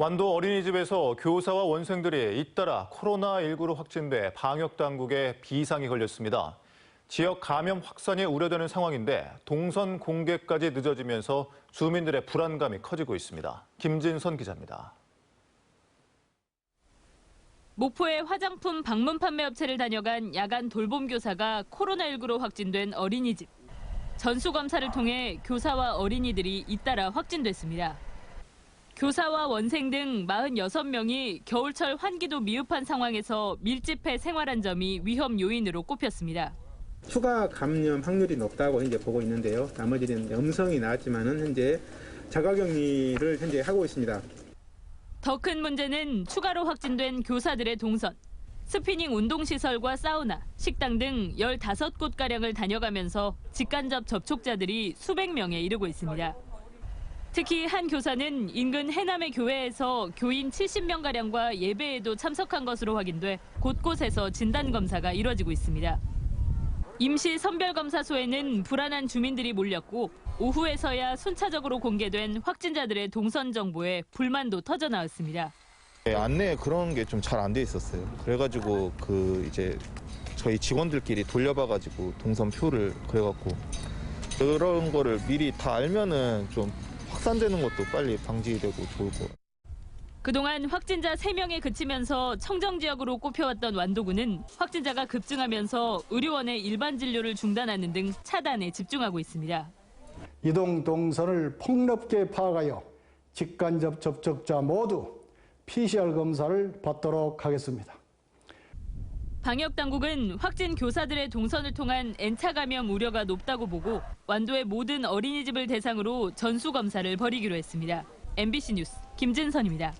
완도 어린이집에서 교사와 원생들이 잇따라 코로나19로 확진돼 방역 당국에 비상이 걸렸습니다. 지역 감염 확산이 우려되는 상황인데 동선 공개까지 늦어지면서 주민들의 불안감이 커지고 있습니다. 김진선 기자입니다. 목포의 화장품 방문 판매 업체를 다녀간 야간 돌봄 교사가 코로나19로 확진된 어린이집. 전수 검사를 통해 교사와 어린이들이 잇따라 확진됐습니다. 교사와 원생 등 46명이 겨울철 환기도 미흡한 상황에서 밀집해 생활한 점이 위험 요인으로 꼽혔습니다. 추가 감염 확률이 높다고 이제 보고 있는데요. 나머지는 음성이 나왔지만은 현재 자가격리를 현재 하고 있습니다. 더 큰 문제는 추가로 확진된 교사들의 동선. 스피닝 운동시설과 사우나, 식당 등 15곳가량을 다녀가면서 직간접 접촉자들이 수백 명에 이르고 있습니다. 특히 한 교사는 인근 해남의 교회에서 교인 70명가량과 예배에도 참석한 것으로 확인돼 곳곳에서 진단검사가 이뤄지고 있습니다. 임시 선별검사소에는 불안한 주민들이 몰렸고 오후에서야 순차적으로 공개된 확진자들의 동선 정보에 불만도 터져 나왔습니다. 네, 안내에 그런 게 좀 잘 안 돼 있었어요. 그래가지고 그 이제 저희 직원들끼리 돌려봐가지고 동선 표를 그래갖고 그런 거를 미리 다 알면은 좀 확산되는 것도 빨리 방지되고 좋을 것 같아요. 그동안 확진자 3명에 그치면서 청정 지역으로 꼽혀왔던 완도구는 확진자가 급증하면서 의료원의 일반 진료를 중단하는 등 차단에 집중하고 있습니다. 이동 동선을 폭넓게 파악하여 직간접 접촉자 모두 PCR 검사를 받도록 하겠습니다. 방역 당국은 확진 교사들의 동선을 통한 N차 감염 우려가 높다고 보고 완도의 모든 어린이집을 대상으로 전수 검사를 벌이기로 했습니다. MBC 뉴스 김진선입니다.